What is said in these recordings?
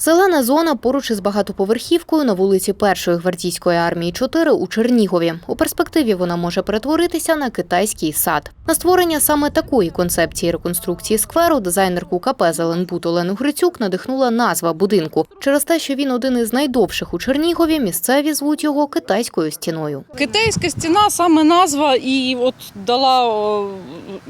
Зелена зона поруч із багатоповерхівкою на вулиці Першої гвардійської армії 4 у Чернігові. У перспективі вона може перетворитися на китайський сад. На створення саме такої концепції реконструкції скверу дизайнерку КП Зеленбуд Олену Грицюк надихнула назва будинку. Через те, що він один із найдовших у Чернігові, місцеві звуть його китайською стіною. Китайська стіна саме назва і от дала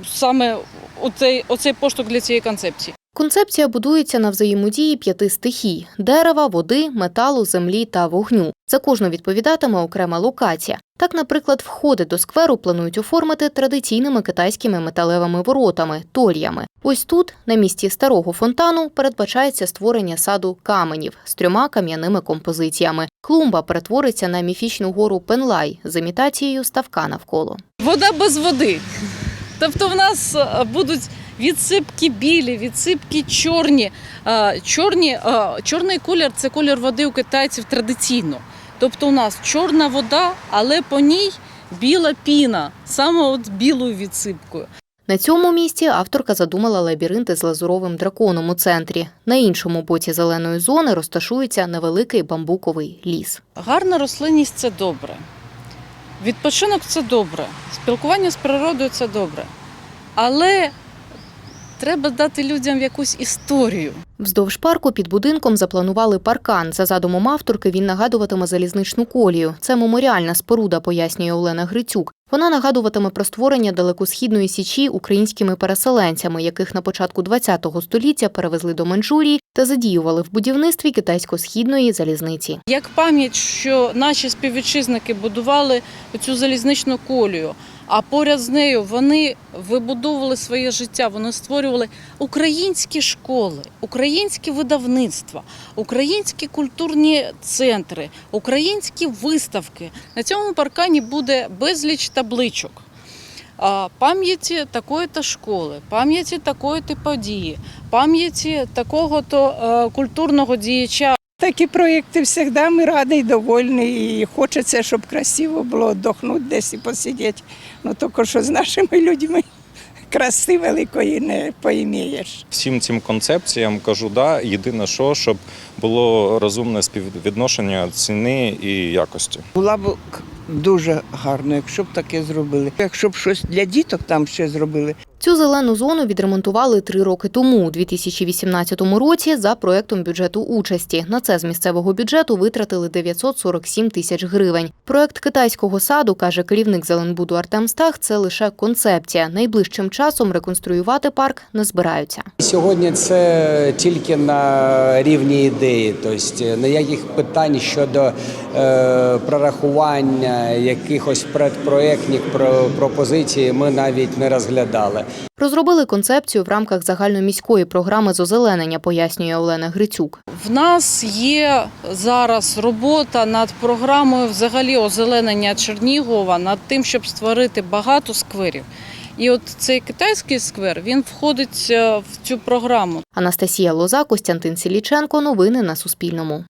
саме оцей, оцей поштовх для цієї концепції. Концепція будується на взаємодії п'яти стихій: дерева, води, металу, землі та вогню. За кожну відповідатиме окрема локація. Так, наприклад, входи до скверу планують оформити традиційними китайськими металевими воротами тольями. Ось тут, на місці старого фонтану, передбачається створення саду каменів з трьома кам'яними композиціями. Клумба перетвориться на міфічну гору Пенлай з імітацією ставка навколо. Вода без води. Тобто в нас е, будуть відсипки білі, відсипки чорні. Е, Чорні, е, чорний колір це колір води у китайців традиційно. Тобто у нас чорна вода, але по ній біла піна, саме от білою відсипкою. На цьому місці авторка задумала лабіринти з лазуровим драконом у центрі. На іншому боці зеленої зони розташується невеликий бамбуковий ліс. Гарна рослинність це добре. Відпочинок це добре. Спілкування з природою це добре. Але треба дати людям якусь історію. Вздовж парку під будинком запланували паркан. За задумом авторки він нагадуватиме залізничну колію. Це меморіальна споруда, пояснює Олена Грицюк. Вона нагадуватиме про створення далекосхідної січі українськими переселенцями, яких на початку ХХ століття перевезли до Манчжурії та задіювали в будівництві китайсько-східної залізниці. Як пам'ять, що наші співвітчизники будували цю залізничну колію, а поряд з нею вони вибудовували своє життя, вони створювали українські школи, українські видавництва, українські культурні центри, українські виставки. На цьому паркані буде безліч табличок. Пам'яті такої-то школи, пам'яті такої-то події, пам'яті такого-то е, культурного діяча Такі проєкти завжди ми раді і довольні, і хочеться, щоб красиво було віддохнути десь і посидіти. Ну тільки що з нашими людьми краси великої не поімієш. Всім цим концепціям кажу да. Єдине, що щоб було розумне співвідношення ціни і якості. Була б дуже гарно, якщо б таке зробили. Якщо б щось для діток там ще зробили, Цю зелену зону відремонтували три роки тому, у 2018 році, за проектом бюджету участі. На це з місцевого бюджету витратили 947 тисяч гривень. Проект китайського саду, каже керівник Зеленбуду Артем Стах, це лише концепція. Найближчим часом реконструювати парк не збираються. Сьогодні це тільки на рівні ідеї, тобто ніяких питань щодо прорахування якихось предпроєктних про- пропозицій ми навіть не розглядали. Розробили концепцію в рамках загальноміської програми з озеленення, пояснює Олена Грицюк. В нас є зараз робота над програмою взагалі озеленення Чернігова, над тим, щоб створити багато скверів. І от цей китайський сквер він входить е, в цю програму. Анастасія Лоза, Костянтин Сіліченко. Новини на Суспільному.